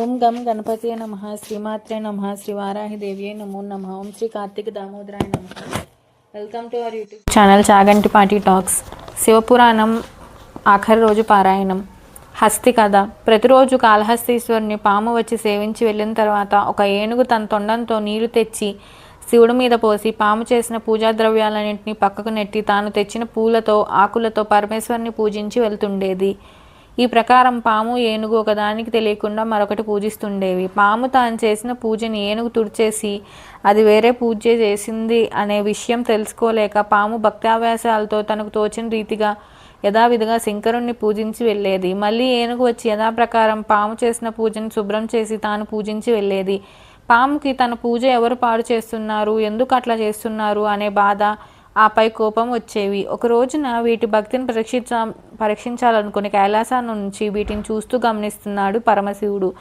ఓం గం గణపతి నమ. శ్రీమాత్రే నమ. శ్రీ వారాహిదేవియే నమో నమ. ఓం శ్రీ కార్తీక దామోదరాయ నమ. Welcome to our YouTube channel Chaganti Pati talks. Shivapuranam ఆఖరి రోజు పారాయణం. హస్తి కథ. ప్రతిరోజు కాళహస్తీశ్వరుని పాము వచ్చి సేవించి వెళ్ళిన తర్వాత ఒక ఏనుగు తన తొండంతో నీరు తెచ్చి శివుడి మీద పోసి పాము చేసిన పూజా ద్రవ్యాలన్నింటినీ పక్కకు నెట్టి తాను తెచ్చిన పూలతో ఆకులతో పరమేశ్వరుని పూజించి వెళ్తుండేది. ఈ ప్రకారం పాము ఏనుగు ఒకదానికి తెలియకుండా మరొకటి పూజిస్తుండేవి. పాము తాను చేసిన పూజని ఏనుగు తుడిచేసి అది వేరే పూజ చేసింది అనే విషయం తెలుసుకోలేక పాము భక్తావ్యాసాలతో తనకు తోచిన రీతిగా యథావిధిగా శంకరుణ్ణి పూజించి వెళ్ళేది. మళ్ళీ ఏనుగు వచ్చి యథాప్రకారం పాము చేసిన పూజని శుభ్రం చేసి తాను పూజించి వెళ్ళేది. పాముకి తన పూజ ఎవరు పాడు చేస్తున్నారు? ఎందుకు అట్లా చేస్తున్నారు? అనే బాధ ఆపై కోపం వచ్చేవి. ఒక రోజున వీటి భక్తిని పరీక్షించ పరీక్షించాలనుకుని కైలాసం నుంచి వీటిని చూస్తూ గమనిస్తున్నాడు పరమశివుడు.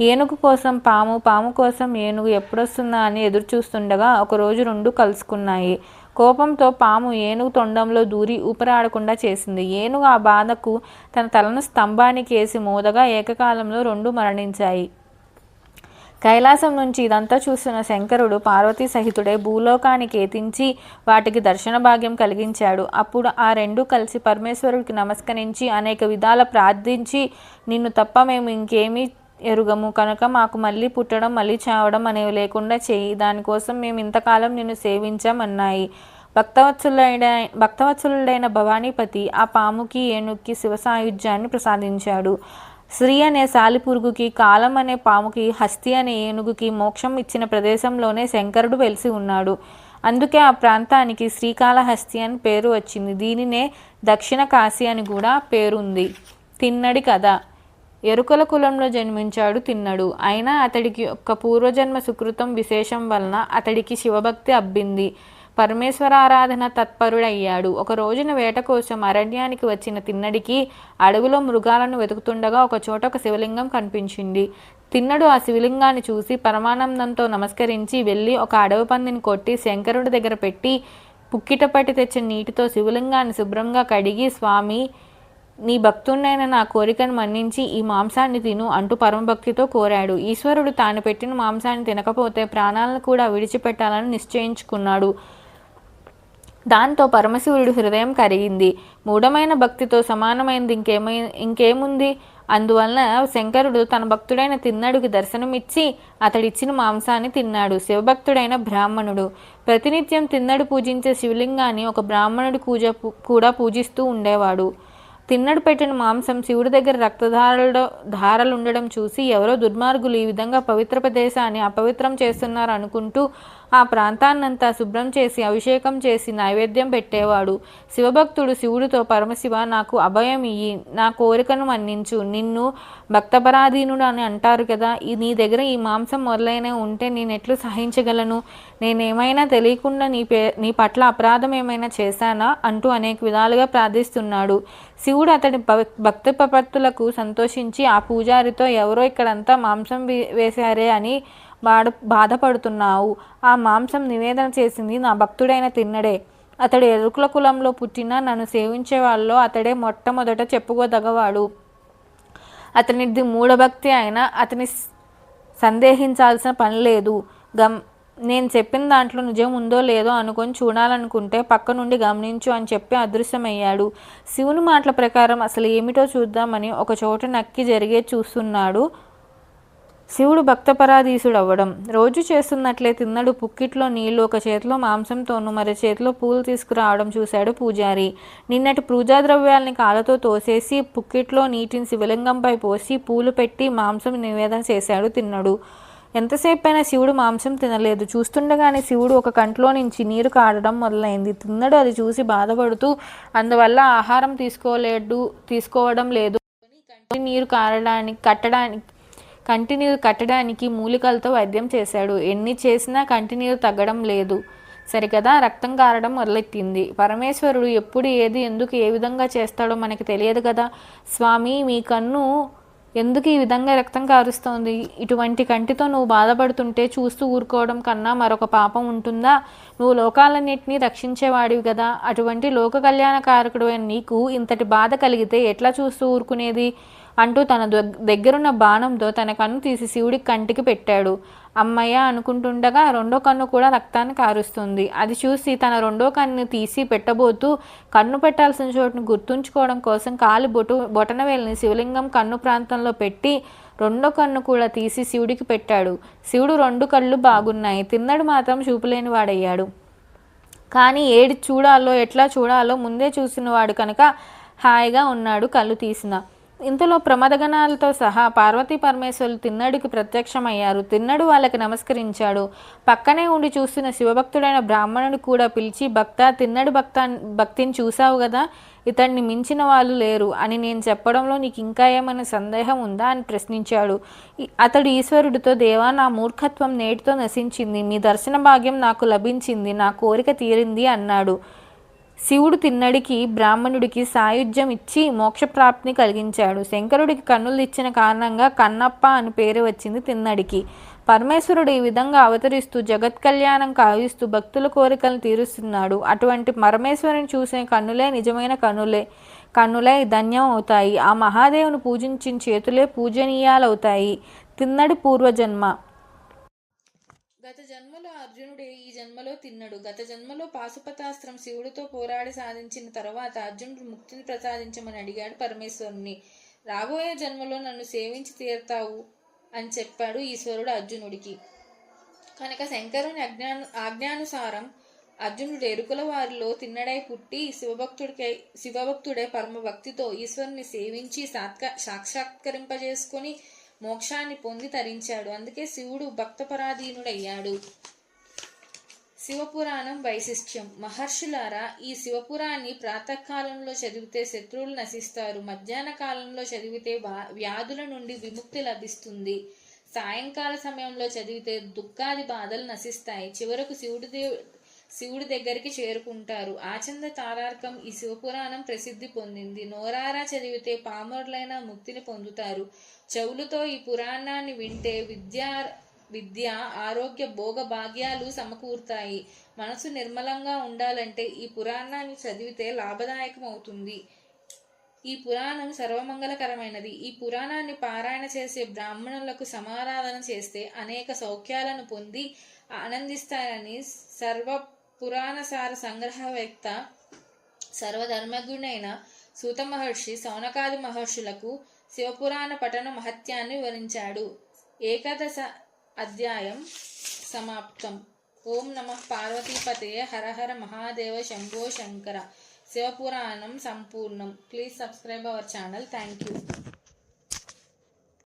ఏనుగు కోసం పాము పాము కోసం ఏనుగు ఎప్పుడొస్తుందా అని ఎదురు చూస్తుండగా ఒకరోజు రెండు కలుసుకున్నాయి. కోపంతో పాము ఏనుగు తొండంలో దూరి ఊపిరాడకుండా చేసింది. ఏనుగు ఆ బాధకు తన తలను స్తంభానికి వేసి మోదగా ఏకకాలంలో రెండు మరణించాయి. కైలాసం నుంచి ఇదంతా చూస్తున్న శంకరుడు పార్వతీ సహితుడే భూలోకానికి ఏతించి వాటికి దర్శన భాగ్యం కలిగించాడు. అప్పుడు ఆ రెండు కలిసి పరమేశ్వరుడికి నమస్కరించి అనేక విధాల ప్రార్థించి నిన్ను తప్ప మేము ఇంకేమీ ఎరుగము. కనుక మాకు మళ్ళీ పుట్టడం మళ్ళీ చావడం అనేవి లేకుండా చేయి. దానికోసం మేము ఇంతకాలం నిన్ను సేవించామన్నాయి. భక్తవత్సలుడైన భక్తవత్సలుడైన భవానీపతి ఆ పాముకి ఏనుక్కి శివ సాయుధ్యాన్ని ప్రసాదించాడు. శ్రీ అనే సాలిపురుగుకి కాలం అనే పాముకి హస్తి అనే ఏనుగుకి మోక్షం ఇచ్చిన ప్రదేశంలోనే శంకరుడు వెలిసి ఉన్నాడు. అందుకే ఆ ప్రాంతానికి శ్రీకాళహస్తి అని పేరు వచ్చింది. దీనినే దక్షిణ కాశీ అని కూడా పేరుంది. తిన్నడి కథ. ఎరుకల కులంలో జన్మించాడు తిన్నడు. అయినా అతడికి ఒక్క పూర్వజన్మ సుకృతం విశేషం వలన అతడికి శివభక్తి అబ్బింది. పరమేశ్వరారాధన తత్పరుడయ్యాడు. ఒక రోజున వేట కోసం అరణ్యానికి వచ్చిన తిన్నడికి అడవిలో మృగాలను వెతుకుతుండగా ఒక చోట ఒక శివలింగం కనిపించింది. తిన్నడు ఆ శివలింగాన్ని చూసి పరమానందంతో నమస్కరించి వెళ్ళి ఒక అడవి పందిని కొట్టి శంకరుడి దగ్గర పెట్టి పుక్కిటపట్టి తెచ్చిన నీటితో శివలింగాన్ని శుభ్రంగా కడిగి స్వామి నీ భక్తున్నైన నా కోరికను మన్నించి ఈ మాంసాన్ని తిను అంటూ పరమభక్తితో కోరాడు. ఈశ్వరుడు తాను పెట్టిన మాంసాన్ని తినకపోతే ప్రాణాలను కూడా విడిచిపెట్టాలని నిశ్చయించుకున్నాడు. దాంతో పరమశివుడి హృదయం కరిగింది. మూఢమైన భక్తితో సమానమైనది ఇంకేమై ఇంకేముంది? అందువలన శంకరుడు తన భక్తుడైన తిన్నడుకి దర్శనమిచ్చి అతడిచ్చిన మాంసాన్ని తిన్నాడు. శివభక్తుడైన బ్రాహ్మణుడు. ప్రతినిత్యం తిన్నడు పూజించే శివలింగాన్ని ఒక బ్రాహ్మణుడి పూజ కూడా పూజిస్తూ ఉండేవాడు. తిన్నడు పెట్టిన మాంసం శివుడి దగ్గర రక్తధారలు ధారలు ఉండడం చూసి ఎవరో దుర్మార్గులు ఈ విధంగా పవిత్ర ప్రదేశాన్ని అపవిత్రం చేస్తున్నారు అనుకుంటూ ఆ ప్రాంతాన్నంతా శుభ్రం చేసి అభిషేకం చేసి నైవేద్యం పెట్టేవాడు. శివభక్తుడు శివుడితో పరమశివ నాకు అభయం ఇయ్యి. నా కోరికను మన్నించు. నిన్ను భక్తపరాధీనుడు అని అంటారు కదా. నీ దగ్గర ఈ మాంసం మొదలైన ఉంటే నేను సహించగలను? నేనేమైనా తెలియకుండా నీ పే నీ పట్ల అపరాధం ఏమైనా చేశానా? అంటూ అనేక విధాలుగా ప్రార్థిస్తున్నాడు. శివుడు అతడి భక్తి ప్రపత్తులకు సంతోషించి ఆ పూజారితో ఎవరో ఇక్కడంతా మాంసం వేశారే అని బాడు బాధపడుతున్నావు. ఆ మాంసం నివేదన చేసింది నా భక్తుడైన తిన్నడే. అతడు ఎరుకుల కులంలో పుట్టిన నన్ను సేవించే వాళ్ళలో అతడే మొట్టమొదట చెప్పుకోదగవాడు. అతనిది మూఢభక్తి అయినా అతని సందేహించాల్సిన పని లేదు. గమ్ నేను చెప్పిన దాంట్లో నిజం ఉందో లేదో అనుకొని చూడాలనుకుంటే పక్క నుండి గమనించు అని చెప్పి అదృశ్యమయ్యాడు. శివుని మాటల ప్రకారం అసలు ఏమిటో చూద్దామని ఒక చోట నక్కి జరిగే చూస్తున్నాడు. శివుడు భక్తపరాధీసుడు అవ్వడం రోజు చేస్తున్నట్లే తిన్నడు పుక్కిట్లో నీళ్ళు ఒక చేతిలో మాంసంతోనూ మరో చేతిలో పూలు తీసుకురావడం చూశాడు పూజారి. నిన్నటి పూజా ద్రవ్యాల్ని కాళ్ళతో తోసేసి పుక్కిట్లో నీటిని శివలింగంపై పోసి పూలు పెట్టి మాంసం నివేదన చేశాడు తిన్నడు. ఎంతసేపైనా శివుడు మాంసం తినలేదు. చూస్తుండగానే శివుడు ఒక కంట్లో నుంచి నీరు కాడడం మొదలైంది. తిన్నడు అది చూసి బాధపడుతూ అందువల్ల ఆహారం తీసుకోలేడు తీసుకోవడం లేదు. నీరు కారడానికి కట్టడానికి కంటినీరు కట్టడానికి మూలికలతో వైద్యం చేశాడు. ఎన్ని చేసినా కంటినీరు తగ్గడం లేదు. సరికదా? రక్తం కారడం మొదలెత్తింది పరమేశ్వరుడు ఎప్పుడు ఏది ఎందుకు ఏ విధంగా చేస్తాడో మనకి తెలియదు కదా. స్వామి మీ కన్ను ఎందుకు ఈ విధంగా రక్తం కారుస్తోంది? ఇటువంటి కంటితో నువ్వు బాధపడుతుంటే చూస్తూ ఊరుకోవడం కన్నా మరొక పాపం ఉంటుందా? నువ్వు లోకాలన్నింటినీ రక్షించేవాడివి కదా. అటువంటి లోక కళ్యాణకారకుడు నీకు ఇంతటి బాధ కలిగితే ఎట్లా చూస్తూ ఊరుకునేది? అంటూ తన దగ్గరున్న బాణంతో తన కన్ను తీసి శివుడి కంటికి పెట్టాడు. అమ్మయ్య అనుకుంటుండగా రెండో కన్ను కూడా రక్తాన్ని కారుస్తుంది. అది చూసి తన రెండో కన్ను తీసి పెట్టబోతూ కన్ను పెట్టాల్సిన చోటును గుర్తుంచుకోవడం కోసం కాలు బొటు బొటనవేలిని శివలింగం కన్ను ప్రాంతంలో పెట్టి రెండో కన్ను కూడా తీసి శివుడికి పెట్టాడు. శివుడు రెండు కళ్ళు బాగున్నాయి. తిన్నడు మాత్రం చూపులేని వాడయ్యాడు. కానీ ఏడి చూడాలో ఎట్లా చూడాలో ముందే చూసినవాడు కనుక హాయిగా ఉన్నాడు కళ్ళు తీసిన. ఇంతలో ప్రమదగణాలతో సహా పార్వతీ పరమేశ్వరులు తిన్నడికి ప్రత్యక్షమయ్యారు. తిన్నడు వాళ్ళకి నమస్కరించాడు. పక్కనే ఉండి చూస్తున్న శివభక్తుడైన బ్రాహ్మణుడు కూడా పిలిచి భక్త తిన్నడు భక్త భక్తిని చూశావు కదా? ఇతన్ని మించిన వాళ్ళు లేరు. అని నేను చెప్పడంలో నీకు ఇంకా ఏమైనా సందేహం ఉందా అని ప్రశ్నించాడు. అతడు ఈశ్వరుడితో దేవా నా మూర్ఖత్వం నేటితో నశించింది. మీ దర్శన భాగ్యం నాకు లభించింది. నా కోరిక తీరింది అన్నాడు. శివుడు తిన్నడికి బ్రాహ్మణుడికి సాయుధ్యం ఇచ్చి మోక్షప్రాప్తిని కలిగించాడు. శంకరుడికి కన్నులు ఇచ్చిన కారణంగా కన్నప్ప అని పేరు వచ్చింది తిన్నడికి. పరమేశ్వరుడు ఈ విధంగా అవతరిస్తూ జగత్ కళ్యాణం కావిస్తూ భక్తుల కోరికలను తీరుస్తున్నాడు. అటువంటి పరమేశ్వరుని చూసిన కన్నులే నిజమైన కన్నులే కన్నులే ధన్యం అవుతాయి ఆ మహాదేవుని పూజించిన చేతులే పూజనీయాలవుతాయి. తిన్నడి పూర్వజన్మ గత జన్మలో అర్జునుడే ఈ జన్మలో తిన్నడు. గత జన్మలో పాశుపతాస్త్రం శివుడితో పోరాడి సాధించిన తర్వాత అర్జునుడు ముక్తిని ప్రసాదించమని అడిగాడు పరమేశ్వరుని రాబోయే జన్మలో నన్ను సేవించి తీరుతావు అని చెప్పాడు ఈశ్వరుడు అర్జునుడికి. కనుక శంకరుని అజ్ఞాను ఆజ్ఞానుసారం అర్జునుడు ఎరుకుల వారిలో తిన్నడై పుట్టి శివభక్తుడికై శివభక్తుడే పరమ భక్తితో ఈశ్వరుని సేవించి సాత్క సాక్షాత్కరింపజేసుకొని మోక్షాన్ని పొంది తరించాడు. అందుకే శివుడు భక్తపరాధీనుడయ్యాడు. శివపురాణం వైశిష్ట్యం. మహర్షులారా ఈ శివపురాన్ని ప్రాతకాలంలో చదివితే శత్రువులు నశిస్తారు. మధ్యాహ్న కాలంలో చదివితే వ్యాధుల నుండి విముక్తి లభిస్తుంది. సాయంకాల సమయంలో చదివితే దుఃఖాది బాధలు నశిస్తాయి. చివరకు శివుడి దేవు శివుడి దగ్గరికి చేరుకుంటారు. ఆచంద తారార్కం ఈ శివపురాణం ప్రసిద్ధి పొందింది. నోరారా చదివితే పామరులైన ముక్తిని పొందుతారు. చెవులతో ఈ పురాణాన్ని వింటే విద్యా విద్య ఆరోగ్య భోగ భాగ్యాలు సమకూరుతాయి. మనసు నిర్మలంగా ఉండాలంటే ఈ పురాణాన్ని చదివితే లాభదాయకం అవుతుంది ఈ పురాణం సర్వమంగళకరమైనది. ఈ పురాణాన్ని పారాయణ చేసే బ్రాహ్మణులకు సమారాధన చేస్తే అనేక సౌఖ్యాలను పొంది ఆనందిస్తారని సర్వ పురాణసార సంగ్రహవేత్త సర్వధర్మజ్ఞుడైన సూత మహర్షి సౌనకాది మహర్షులకు శివపురాణ పఠన మహత్యాన్ని వివరించాడు. ఏకాదశ అధ్యాయం సమాప్తం. ఓం నమ పార్వతీపతే హర హర మహాదేవ శంభో శంకర. శివపురాణం సంపూర్ణం. Please subscribe our channel. Thank you